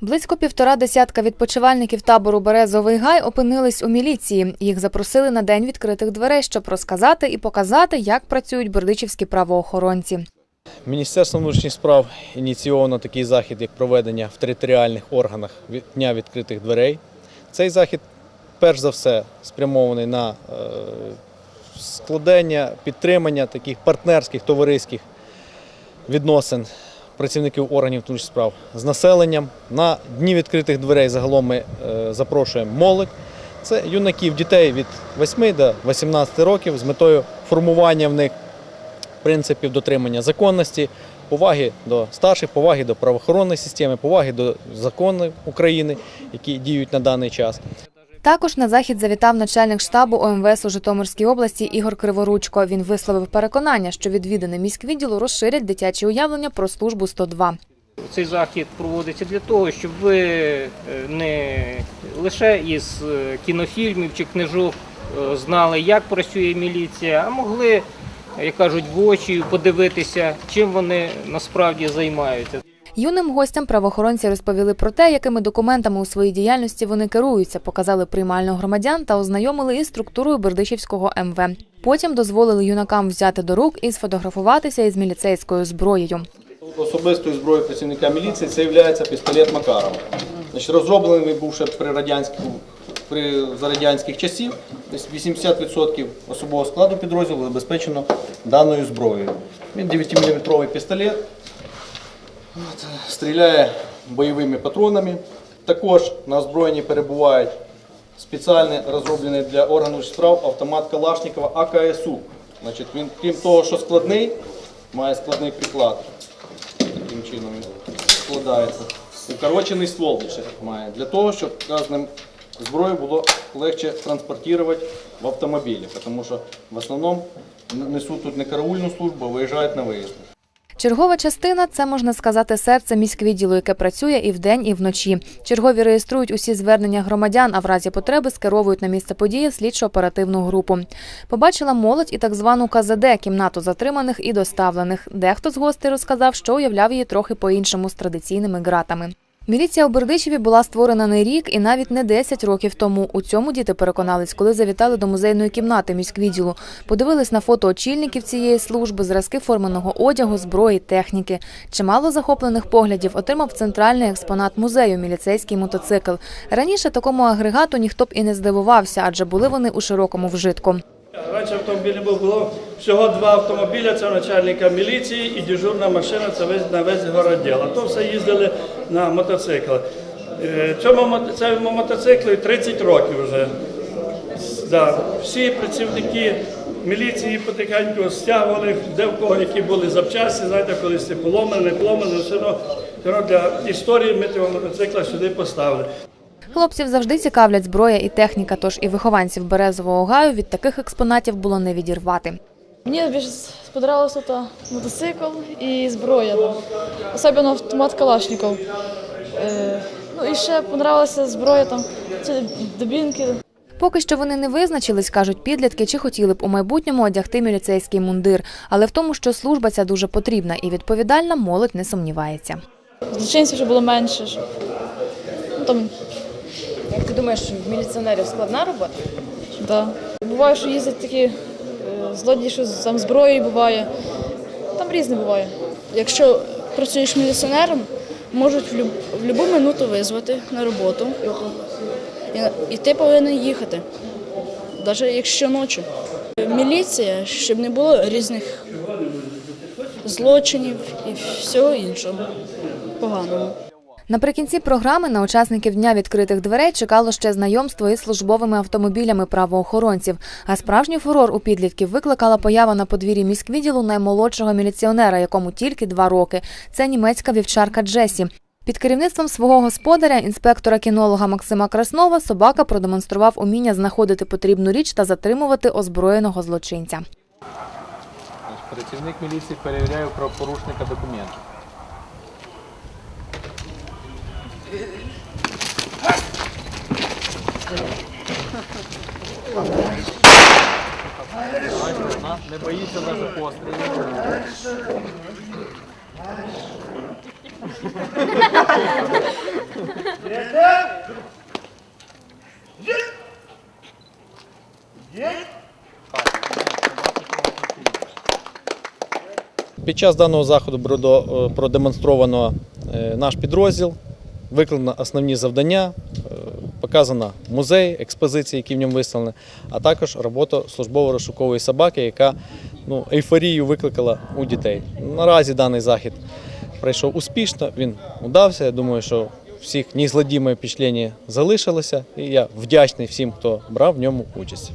Близько півтора десятка відпочивальників табору Березовий гай опинились у міліції. Їх запросили на день відкритих дверей, щоб розказати і показати, як працюють бердичівські правоохоронці. Міністерством внутрішніх справ ініційовано такий захід, як проведення в територіальних органах дня відкритих дверей. Цей захід, перш за все, спрямований на е, складення, підтримання таких партнерських товариських відносин працівників органів внутрішніх справ з населенням. На дні відкритих дверей загалом ми е, запрошуємо молодь. Це юнаків, дітей від 8 до 18 років з метою формування в них принципів дотримання законності, поваги до старших, поваги до правоохоронної системи, поваги до законів України, які діють на даний час. Також на захід завітав начальник штабу ОМВС у Житомирській області Ігор Криворучко. Він висловив переконання, що відвідини міськвідділу розширять дитячі уявлення про службу 102. Цей захід проводиться для того, щоб ви е, не лише із е, кінофільмів чи книжок е, знали, як працює міліція, а могли, як кажуть, в очі подивитися, чим вони насправді займаються. Юним гостям правоохоронці розповіли про те, якими документами у своїй діяльності вони керуються, показали приймальну громадян та ознайомили із структурою Бердичівського МВ. Потім дозволили юнакам взяти до рук і сфотографуватися із міліцейською зброєю. Особистою зброєю працівника міліції це є пістолет Макарова. Значить, розроблений був ще при радянському при за радянських часів. Десь 80% особового складу підрозділу забезпечено даною зброєю. Він 9-мм пістолет. Стріляє бойовими патронами. Також на озброєнні перебувають спеціально розроблений для органів справ автомат Калашникова АКСУ. Значить, він, крім того, що складний, має складний приклад. Таким чином він складається. Укорочений ствол лише має для того, щоб вказаним зброю було легше транспортувати в автомобілі, тому що в основному несуть тут не караульну службу, а виїжджають на виїзд. Чергова частина це можна сказати серце міськвідділу, яке працює і вдень, і вночі. Чергові реєструють усі звернення громадян, а в разі потреби скеровують на місце події слідчо-оперативну групу. Побачила молодь і так звану КЗД кімнату затриманих і доставлених. Дехто з гостей розказав, що уявляв її трохи по-іншому з традиційними ґратами. Міліція у Бердичеві була створена не рік і навіть не 10 років тому. У цьому діти переконались, коли завітали до музейної кімнати міськвідділу. Подивились на фото очільників цієї служби, зразки форменого одягу, зброї, техніки. Чимало захоплених поглядів отримав центральний експонат музею міліцейський мотоцикл. Раніше такому агрегату ніхто б і не здивувався, адже були вони у широкому вжитку. Раніше автомобілів було всього два автомобіля, це начальника міліції і дежурна машина, це весь на весь городділ. А то все їздили на мотоциклах. Е, Цьому цьому мотоциклу 30 років вже. Да. Всі працівники міліції потихеньку стягували, де в кого які були запчасті, знаєте, колись це поломане, не поломане, все одно для історії ми цього мотоцикла сюди поставили. Хлопців завжди цікавлять зброя і техніка, тож і вихованців Березового гаю від таких експонатів було не відірвати. Мені більше сподобалося то мотоцикл і зброя. Особливо автомат Калашников. Е, ну і ще подобалася зброя, там ці дубінки. Поки що вони не визначились, кажуть підлітки, чи хотіли б у майбутньому одягти міліцейський мундир. Але в тому, що служба ця дуже потрібна і відповідальна, молодь не сумнівається. Злочинців вже було менше. щоб- Ну, там, Як ти думаєш, в міліціонерів складна робота? да. Буває, що їздять такі е, злодії, що там зброєю буває. Там різне буває. Якщо працюєш міліціонером, можуть в будь-яку минуту визвати на роботу, і ти повинен їхати, навіть якщо ночі. Міліція, щоб не було різних злочинів і всього іншого поганого. Наприкінці програми на учасників дня відкритих дверей чекало ще знайомство із службовими автомобілями правоохоронців. А справжній фурор у підлітків викликала поява на подвір'ї міськвідділу наймолодшого міліціонера, якому тільки два роки. Це німецька вівчарка Джесі. Під керівництвом свого господаря, інспектора-кінолога Максима Краснова, собака продемонстрував уміння знаходити потрібну річ та затримувати озброєного злочинця. Працівник міліції перевіряє правопорушника Не боїться навіть пострілів. Під час даного заходу е, продемонстровано е, наш підрозділ, викладено основні завдання, показано музей, експозиції, які в ньому виставлені, а також робота службово-розшукової собаки, яка ну, ейфорію викликала у дітей. Наразі даний захід пройшов успішно, він удався. Я думаю, що всіх незладіме впечатлення залишилося, і я вдячний всім, хто брав в ньому участь.